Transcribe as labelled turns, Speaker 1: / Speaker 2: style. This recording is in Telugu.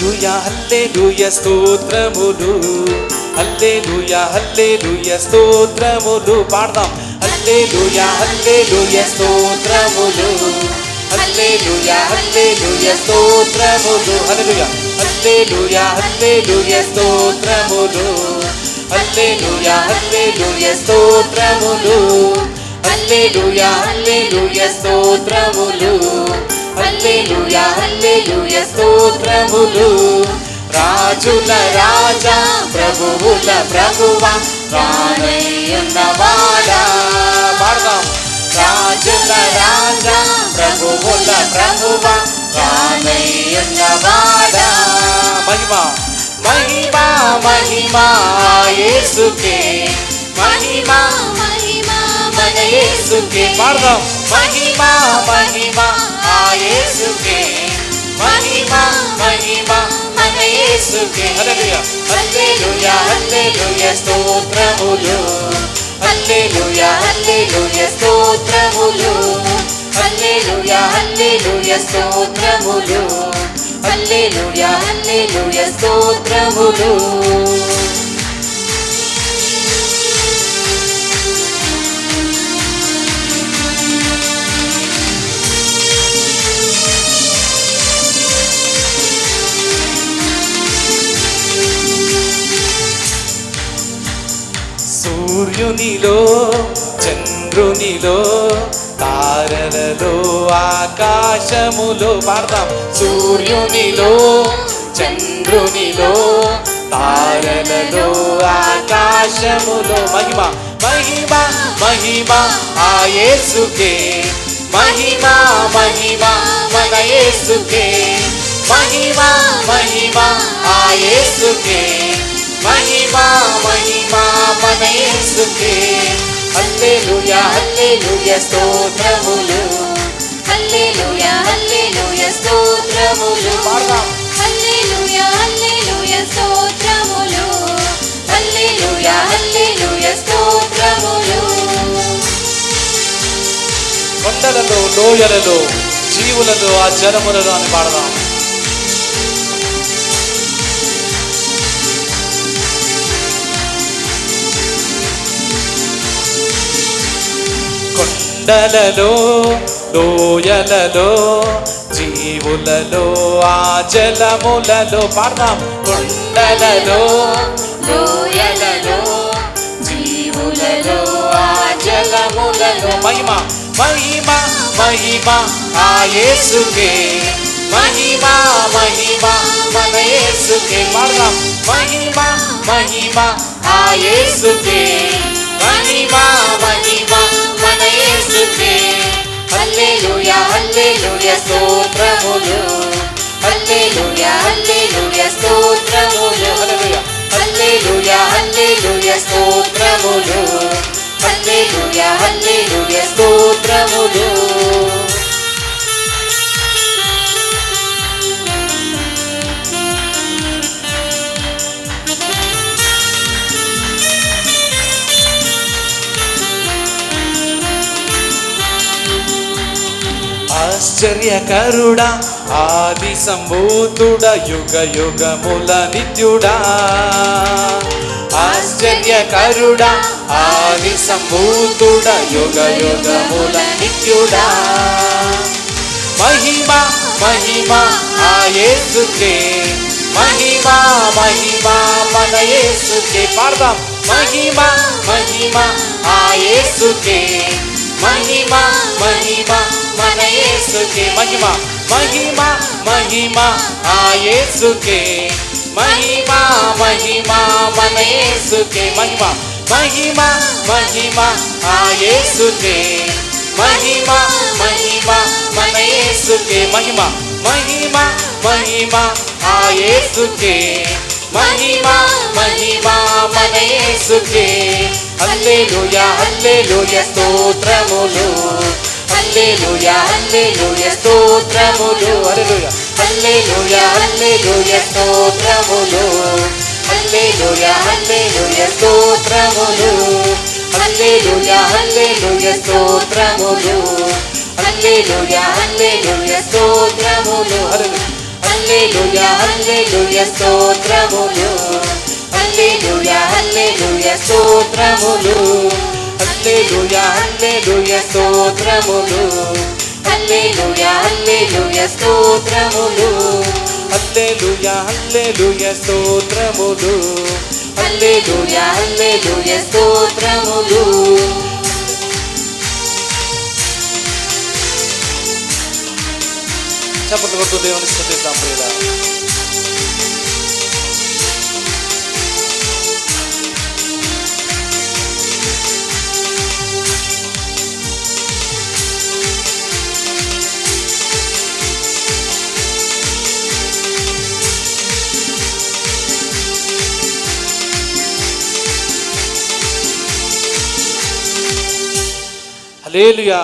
Speaker 1: హల్లెలూయా హల్లెలూయా స్తోత్రములు. హల్లెలూయా హల్లెలూయా స్తోత్రములు. పాడదాం. హల్లెలూయా హల్లెలూయా స్తోత్రములు. హల్లెలూయా హల్లెలూయా స్తోత్రములు. హల్లెలూయా. హల్లెలూయా హల్లెలూయా స్తోత్రములు. హల్లెలూయా హల్లెలూయా స్తోత్రములు. హల్లెలూయా హల్లెలూయా స్తోత్రములు. హల్లెలూయా హల్లెలూయా స్తోత్రములు. రాజుల రాజా ప్రభువుల ప్రభువా రానయ్యున్నవాడా పాడదాం. రాజుల రాజా ప్రభువుల ప్రభువా రానయ్యున్నవాడా మహిమ. మహిమ మహిమ యేసుకే. మహిమ మన యేసుకే. పాడదాం. మహిమ మహిమ యేసుకే. మహిమ మహిమ మన యేసుకే హల్లెలూయా. హల్లెలూయా హల్లెలూయా స్తోత్రములు. హల్లెలూయా హల్లెలూయా స్తోత్రములు. హల్లెలూయా హల్లెలూయా స్తోత్రములు. హల్లెలూయా హల్లెలూయా స్తోత్రములు. సూర్యునిలో చంద్రునిలో తారలలో ఆకాశములో పాడతాం సూర్యునిలో చంద్రునిలో తారలలో ఆకాశములో మహిమ మహిమ మహిమ ఆ యేసుకే. మహిమ మహిమ మన యేసుకే. మహిమ మహిమ ఆ యేసుకే. మహిమ మహిమ మన యేసుకే హల్లెలూయా హల్లెలూయా స్తోత్రములు.
Speaker 2: హల్లెలూయా హల్లెలూయా స్తోత్రములు. హల్లెలూయా హల్లెలూయా స్తోత్రములు. హల్లెలూయా హల్లెలూయా స్తోత్రములు.
Speaker 1: కొండలలో లోయలలో జీవులలో ఆ జనములలో అని పాడదాం. కొండలలో లోయలలో జీవులలో ఆ జలములలో పాడదాం. కొండలలో
Speaker 2: లోయలలో జీవులలో ఆ
Speaker 1: జలములలో. మహిమ మహిమ మహిమ ఆ యేసుకే. మహిమ మహిమ మన యేసుకే. పాడదాం. మహిమ మహిమ ఆ యేసుకే. మహిమ మహిమ హల్లెలూయా హల్లెలూయా స్తోత్రములు. హల్లెలూయా హల్లెలూయా స్తోత్రములు. హల్లెలూయా హల్లెలూయా స్తోత్రములు. హల్లెలూయా హల్లెలూయా స్తోత్రములు. ఆశ్చర్యకరుడా ఆది సంభూతుడ యుగ యుగముల నిత్యుడా. ఆశ్చర్యకరుడా ఆది సంభూతుడ యుగ యుగముల నిత్యుడా. మహిమ మహిమ ఆయేసుకే యేసుకే మహిమ మహిమ మన యేసుకే. పాడదాం. మహిమ మహిమ ఆయేసుకే మహిమ మహిమ మన యేసుకే. మహిమ మహిమ మహిమ ఆ యేసుకే. మహిమ మహిమ మన యేసుకే. మహిమ మహిమ మహిమ ఆ యేసుకే. మహిమ మహిమ మన యేసుకే. మహిమ మహిమ మహిమ ఆ యేసుకే. మహిమా మహిమా మన యేసుకే హల్లెలూయా హల్లెలూయా స్తోత్రములు. హల్లెలూయా హల్లెలూయా స్తోత్రములు. హల్లెలూయా హల్లెలూయా హల్లెలూయా స్తోత్రములు. హల్లెలూయా హల్లెలూయా స్తోత్రములు. హల్లెలూయా హల్లెలూయా స్తోత్రములు. హల్లెలూయా హల్లెలూయా స్తోత్రములు. హల్లెలూయా
Speaker 2: హల్లెలూయా హల్లెలూయా స్తోత్రములు. హల్లెలూయా హల్లెలూయా స్తోత్రములు. హల్లెలూయా హల్లెలూయా స్తోత్రములు. హల్లెలూయా హల్లెలూయా స్తోత్రములు.
Speaker 1: హల్లెలూయా హల్లెలూయా స్తోత్రములు.
Speaker 2: హల్లెలూయా హల్లెలూయా స్తోత్రములు.
Speaker 1: చప్పట్లు కొడుతూ దేవుని స్థుతిద్దాం ప్రియుల హల్లెలూయా